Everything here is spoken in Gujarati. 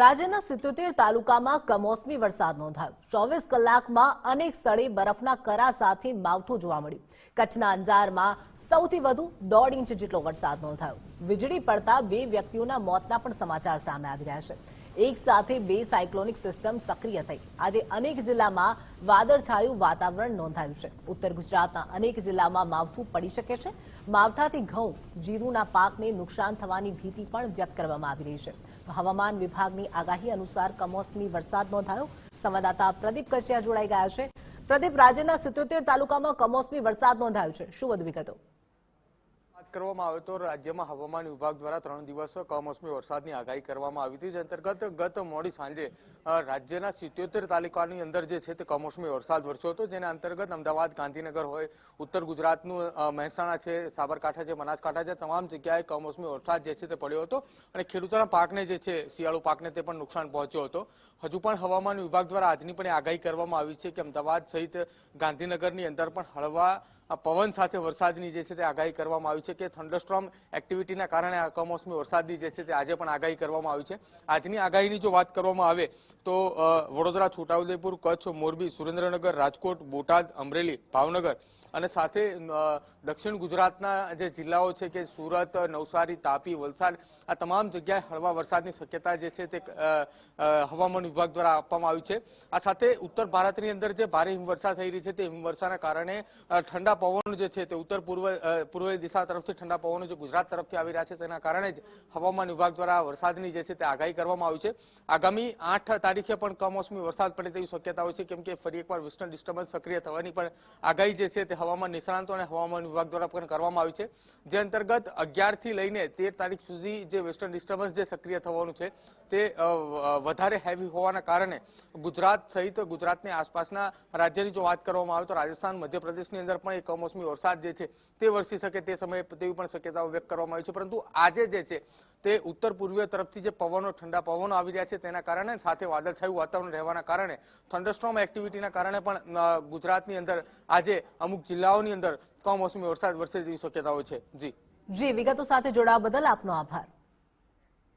રાજ્યના સિત્યોતેર તાલુકામાં કમોસમી વરસાદ નોંધાયો. ચોવીસ કલાકમાં અનેક સ્થળે બરફના કરા સાથે માવઠું જોવા મળ્યું. કચ્છના અંજારમાં સૌથી વધુ દોઢ ઇંચ જેટલો વરસાદ નોંધાયો. વીજળી પડતા બે વ્યક્તિઓના મોતના પણ સમાચાર સામે આવી રહ્યા છે. એક સાથે બે સાયક્લોનિક સિસ્ટમ સક્રિય થઈ. આજે અનેક જિલ્લામાં વાદળછાયું વાતાવરણ નોંધાયું છે. ઉત્તર ગુજરાતના અનેક જિલ્લામાં માવઠું પડી શકે છે. માવઠાથી ઘઉં, જીરુના પાકને નુકસાન થવાની ભીતિ પણ વ્યક્ત કરવામાં આવી રહી છે. હવામાન વિભાગની આગાહી અનુસાર કમોસમી વરસાદ નોંધાયો. સંવાદદાતા પ્રદીપ કચિયા જોડાઈ ગયા છે. પ્રદીપ, રાજ્યના સિત્યોતેર તાલુકામાં કમોસમી વરસાદ નોંધાયો છે. શું વધુ વિગતો? કરવામાં આવે તો રાજ્યમાં હવામાન વિભાગ દ્વારા ત્રણ દિવસ કમોસમી વરસાદની આગાહી કરવામાં આવી હતી. જે અંતર્ગત ગત મોડી સાંજે રાજ્યના સિત્યોતેર તાલુકાની અંદર જે છે તે કમોસમી વરસાદ વરસ્યો હતો. જેના અંતર્ગત અમદાવાદ, ગાંધીનગર હોય, ઉત્તર ગુજરાતનું મહેસાણા છે, સાબરકાંઠા છે, બનાસકાંઠા છે, તમામ જગ્યાએ કમોસમી વરસાદ જે છે તે પડ્યો હતો અને ખેડૂતોના પાકને જે છે, શિયાળુ પાકને તે પણ નુકસાન પહોંચ્યો હતો. હજુ પણ હવામાન વિભાગ દ્વારા આજની પણ આગાહી કરવામાં આવી છે કે અમદાવાદ સહિત ગાંધીનગરની અંદર પણ હળવા પવન સાથે વરસાદની જે છે તે આગાહી કરવામાં આવી છે કે થંડરસ્ટ્રોમ એક્ટિવિટીના કારણે આ કમોસમી વરસાદની જે છે તે આજે પણ આગાહી કરવામાં આવી છે. આજની આગાહીની જો વાત કરવામાં આવે તો વડોદરા છોટાઉદેપુર કચ્છ મોરબી સુરેન્દ્રનગર રાજકોટ બોટાદ અમરેલી ભાવનગર અને સાથે દક્ષિણ ગુજરાતના જે જિલ્લાઓ છે કે સુરત નવસારી તાપી વલસાડ આ તમામ જગ્યાએ હળવા વરસાદની શક્યતા જે છે તે હવામાન વિભાગ દ્વારા આપવામાં આવી છે. આ સાથે ઉત્તર ભારતની અંદર જે ભારે હિમવર્ષા થઈ રહી છે તે હિમવર્ષાના કારણે અ, ઠંડા પવનો જે છે તે ઉત્તર પૂર્વ પૂર્વ દિશા તરફથી ઠંડા પવનો જે ગુજરાત તરફથી આવી રહ્યા છે તેના કારણે જ હવામાન વિભાગ દ્વારા વરસાદની જે છે તે આગાહી કરવામાં આવી છે. આગામી આઠ તારીખે પણ કમોસમી વરસાદ પડે તેવી શક્યતા હોય છે, કેમ કે ફરી એકવાર વેસ્ટર્ન ડિસ્ટર્બન્સ સક્રિય થવાની પણ આગાહી જે છે તે હવામાન નિષ્ણાંતો અને હવામાન વિભાગ દ્વારા પણ કરવામાં આવી છે. જે અંતર્ગત અગિયારથી લઈને તેર તારીખ સુધી જે વેસ્ટર્ન ડિસ્ટર્બન્સ જે સક્રિય થવાનું છે તે વધારે હેવી હોવાના કારણે ગુજરાત સહિત ગુજરાતની આસપાસના રાજ્યની જો વાત કરવામાં આવે તો રાજસ્થાન, મધ્યપ્રદેશની અંદર પણ એક કમોસમી વરસાદ જે છે તે વરસી શકે તે સમયે તેવી પણ શક્યતાઓ વ્યક્ત કરવામાં આવી છે. પરંતુ આજે જે છે તે ઉત્તર પૂર્વીય તરફથી જે પવનો, ઠંડા પવનો આવી રહ્યા છે તેના કારણે સાથે વાદળછાયું વાતાવરણ રહેવાના કારણે, થંડરસ્ટ્રોમ એક્ટિવિટીના કારણે પણ ગુજરાતની અંદર આજે અમુક જિલ્લાઓની અંદર કમોસમી વરસાદ વરસે તેવી શક્યતાઓ છે. જી. જી, વિગતો સાથે જોડાવા બદલ આપનો આભાર.